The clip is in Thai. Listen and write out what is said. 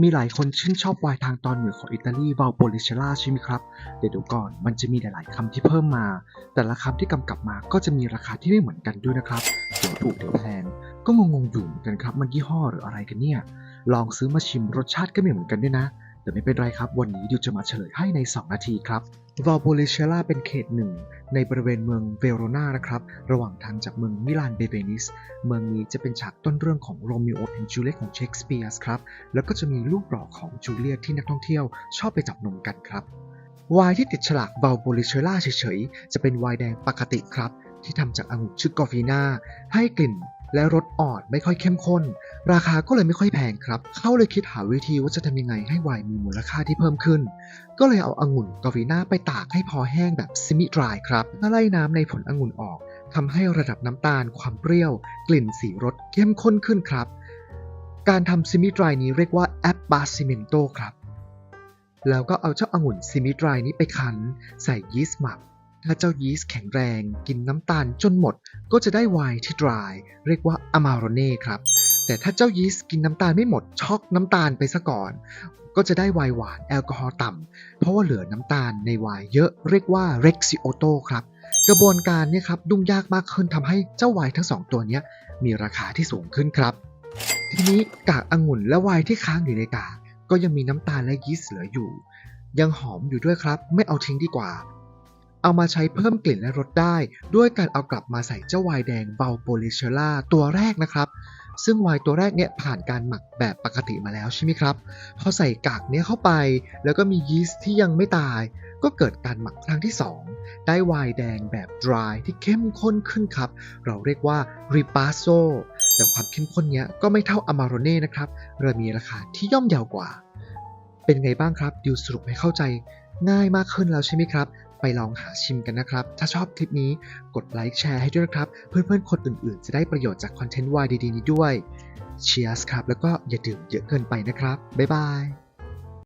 มีหลายคนชื่นชอบไวน์ทางตอนเหนือของอิตาลีวาลโปลิเชล่าใช่ไหมครับ เดี๋ยวดูก่อน มันจะมีหลาย ๆคำที่เพิ่มมา แต่ละคำที่กำกับมาก็จะมีราคาที่ไม่เหมือนกันด้วยนะครับ เดี๋ยวถูกเดี๋ยวแพง ก็งงๆอยู่เหมือนกันครับ มันยี่ห้อหรืออะไรกันเนี่ย ลองซื้อมาชิมรสชาติก็ไม่เหมือนกันด้วยนะ แต่ไม่เป็นไรครับ วันนี้ดิวจะมาเฉลยให้ใน 2 นาทีครับวาลโปลิเชล่าเป็นเขตหนึ่งในบริเวณเมืองเวโรนานะครับ ระหว่างทางจากเมืองมิลานเบเบนิส เมืองนี้จะเป็นฉากต้นเรื่องของโรมิโอแอนจูเลียตของเชคสเปียร์ครับ แล้วก็จะมีลูกหล่อของจูเลียตที่นักท่องเที่ยวชอบไปจับนมกันครับไวน์ที่ติดฉลากเบลโบลิเชล่าเฉยๆ จะเป็นไวน์แดงปกติครับ ที่ทำจากองุ่นชื่อกอฟีนาให้กลิ่น และรสอ่อนไม่ค่อยเข้มข้น ราคาก็เลยไม่ค่อยแพงครับ เขาเลยคิดหาวิธีว่าจะทำยังไงให้ไวน์มีมูลค่าที่เพิ่มขึ้น ก็เลยเอาองุ่นกอฟีนาไปตากให้พอแห้งแบบซิมิดรายครับเพื่อไล่น้ำในผลองุ่นออกทำให้ระดับน้ำตาล ความเปรี้ยว กลิ่นสีรสเข้มข้นขึ้นครับ การทำซิมิดรายนี้เรียกว่าแอปบาซิเมนโตครับแล้วก็เอาเจ้าองุ่นซิมิดรายนี้ไปคั้น ใส่ยีสต์หมัก ถ้าเจ้ายีสต์แข็งแรงกินน้ำตาลจนหมด ก็จะได้ไวน์ที่ดรายเรียกว่าอ m มาโรเน่ครับ แต่ถ้าเจ้ายีสต์กินน้ำตาลไม่หมดช็อกน้ำตาลไปซะก่อน ก็จะได้ไวน์หวานแอลกอฮอล์ต่ำเพราะว่าเหลือน้ำตาลในไวน์เยอะเรียกว่าเร็กซิโอโตครับกระบวนการเนี่ยครับยุ่งยากมากขึ้นทำให้เจ้าไวน์ทั้งสองตัวนี้มีราคาที่สูงขึ้นครับ ทีนี้กากองุ่นและไวน์ที่ค้างอยู่ในกากก็ยังมีน้ำตาลและยีสต์เหลืออยู่ ยังหอมอยู่ด้วยครับ ไม่เอาทิ้งดีกว่า เอามาใช้เพิ่มกลิ่นและรสได้ ด้วยการเอากลับมาใส่เจ้าไวน์แดงเบลโปลิเชล่าตัวแรกนะครับ ซึ่งไวน์ตัวแรกเนี่ยผ่านการหมักแบบปกติมาแล้วใช่ไหมครับ พอใส่กากเนี้ยเข้าไป แล้วก็มียีสต์ที่ยังไม่ตาย ก็เกิดการหมักครั้งที่ 2 ได้ไวน์แดงแบบ dry ที่เข้มข้นขึ้นครับ เราเรียกว่า ripasso แต่ความเข้มข้นเนี้ยก็ไม่เท่า Amarone นะครับเลยมีราคาที่ย่อมเยาวกว่า เป็นไงบ้างครับดิวสรุปให้เข้าใจง่ายมากขึ้นแล้วใช่ไหมครับ ไปลองหาชิมกันนะครับ ถ้าชอบคลิปนี้กดไลค์แชร์ให้ด้วยนะครับ เพื่อนๆ คนอื่นๆ จะได้ประโยชน์จากคอนเทนต์วายดีๆ นี้ด้วยเชียร์สครับ แล้วก็อย่าดื่มเยอะเกินไปนะครับ บ๊ายบาย